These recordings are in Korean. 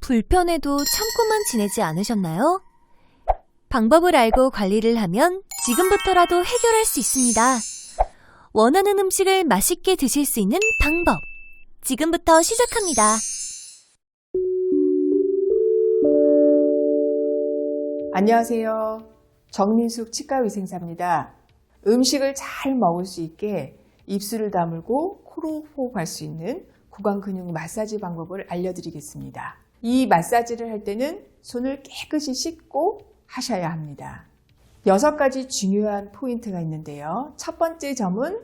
불편해도 참고만 지내지 않으셨나요? 방법을 알고 관리를 하면 지금부터라도 해결할 수 있습니다. 원하는 음식을 맛있게 드실 수 있는 방법. 지금부터 시작합니다. 안녕하세요. 정민숙 치과의생사입니다. 음식을 잘 먹을 수 있게 입술을 다물고 코로 호흡할 수 있는 구강 근육 마사지 방법을 알려드리겠습니다. 이 마사지를 할 때는 손을 깨끗이 씻고 하셔야 합니다. 여섯 가지 중요한 포인트가 있는데요. 첫 번째 점은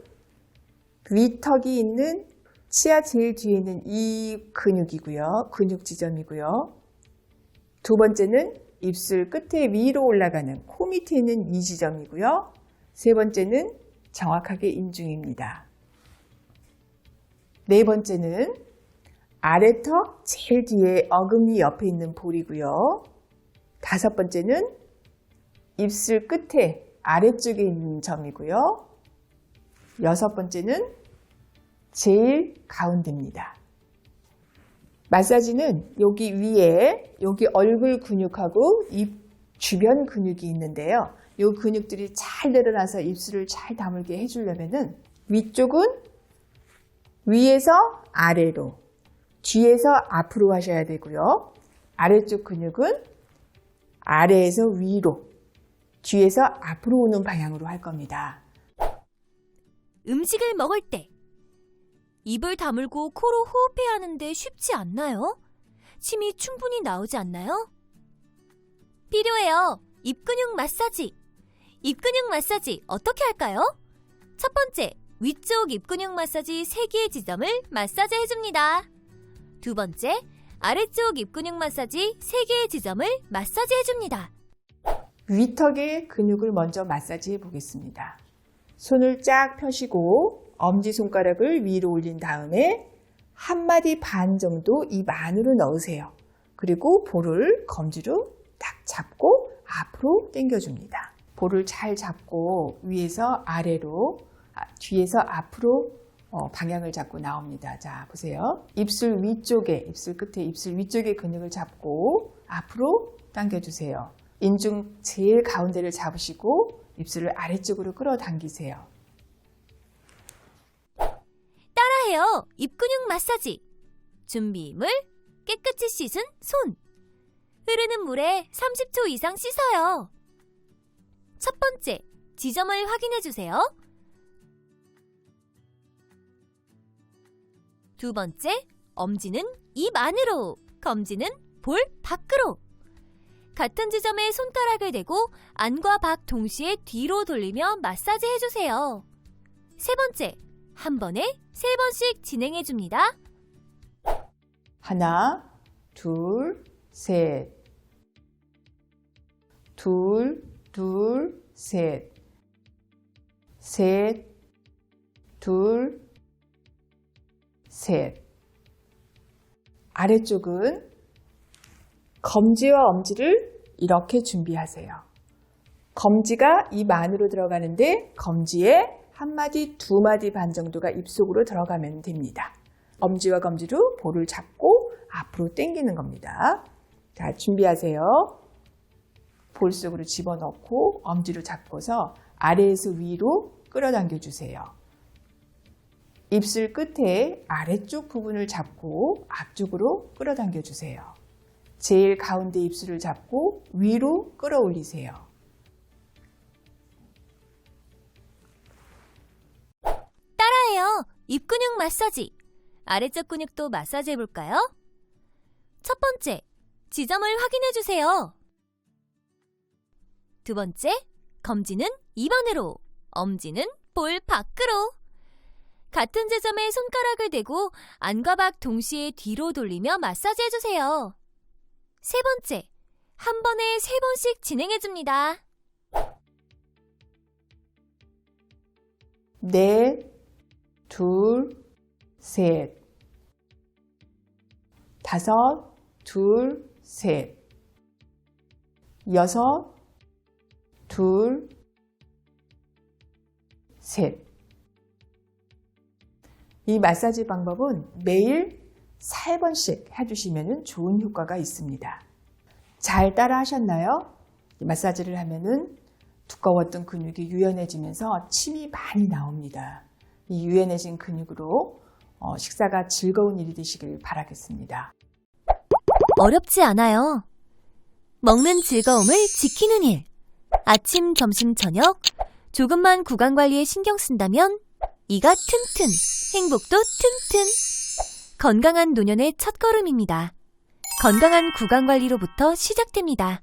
위턱이 있는 치아 제일 뒤에 있는 이 근육이고요. 근육 지점이고요. 두 번째는 입술 끝에 위로 올라가는 코 밑에 있는 이 지점이고요. 세 번째는 정확하게 인중입니다. 네 번째는 아래턱 제일 뒤에 어금니 옆에 있는 볼이고요. 다섯 번째는 입술 끝에 아래쪽에 있는 점이고요. 여섯 번째는 제일 가운데입니다. 마사지는 여기 위에 여기 얼굴 근육하고 입 주변 근육이 있는데요. 이 근육들이 잘 늘어나서 입술을 잘 다물게 해주려면은 위쪽은 위에서 아래로, 뒤에서 앞으로 하셔야 되고요. 아래쪽 근육은 아래에서 위로, 뒤에서 앞으로 오는 방향으로 할 겁니다. 음식을 먹을 때 입을 다물고 코로 호흡해야 하는데 쉽지 않나요? 침이 충분히 나오지 않나요? 필요해요. 입 근육 마사지. 입 근육 마사지 어떻게 할까요? 첫 번째, 위쪽 입 근육 마사지 3개의 지점을 마사지 해줍니다. 두 번째, 아래쪽 입 근육 마사지 3개의 지점을 마사지 해줍니다. 위턱의 근육을 먼저 마사지 해 보겠습니다. 손을 쫙 펴시고 엄지손가락을 위로 올린 다음에 한 마디 반 정도 입 안으로 넣으세요. 그리고 볼을 검지로 딱 잡고 앞으로 당겨줍니다. 볼을 잘 잡고 위에서 아래로, 아, 뒤에서 앞으로 어, 방향을 잡고 나옵니다. 자, 보세요. 입술 위쪽에, 입술 끝에 입술 위쪽에 근육을 잡고 앞으로 당겨주세요. 인중 제일 가운데를 잡으시고 입술을 아래쪽으로 끌어당기세요. 따라해요. 입 근육 마사지. 준비물, 깨끗이 씻은 손. 흐르는 물에 30초 이상 씻어요. 첫 번째, 지점을 확인해 주세요. 두 번째, 엄지는 입 안으로, 검지는 볼 밖으로. 같은 지점에 손가락을 대고 안과 밖 동시에 뒤로 돌리며 마사지 해주세요. 세 번째, 한 번에 세 번씩 진행해 줍니다. 하나, 둘, 셋. 둘, 둘, 셋. 셋, 둘, 셋. 아래쪽은 검지와 엄지를 이렇게 준비하세요. 검지가 입 안으로 들어가는데 검지에 한 마디, 두 마디 반 정도가 입속으로 들어가면 됩니다. 엄지와 검지로 볼을 잡고 앞으로 당기는 겁니다. 자, 준비하세요. 볼 속으로 집어넣고 엄지로 잡고서 아래에서 위로 끌어당겨 주세요. 입술 끝에 아래쪽 부분을 잡고 앞쪽으로 끌어당겨 주세요. 제일 가운데 입술을 잡고 위로 끌어올리세요. 따라해요. 입 근육 마사지. 아래쪽 근육도 마사지 해볼까요? 첫 번째, 지점을 확인해 주세요. 두 번째, 검지는 입 안으로, 엄지는 볼 밖으로. 같은 지점에 손가락을 대고 안과 밖 동시에 뒤로 돌리며 마사지 해주세요. 세 번째, 한 번에 세 번씩 진행해줍니다. 넷, 둘, 셋. 다섯, 둘, 셋. 여섯, 둘, 셋. 이 마사지 방법은 매일 4번씩 해주시면 좋은 효과가 있습니다. 잘 따라 하셨나요? 이 마사지를 하면은 두꺼웠던 근육이 유연해지면서 침이 많이 나옵니다. 이 유연해진 근육으로 어, 식사가 즐거운 일이 되시길 바라겠습니다. 어렵지 않아요. 먹는 즐거움을 지키는 일. 아침, 점심, 저녁. 조금만 구강 관리에 신경 쓴다면 이가 튼튼, 행복도 튼튼. 건강한 노년의 첫걸음입니다. 건강한 구강 관리로부터 시작됩니다.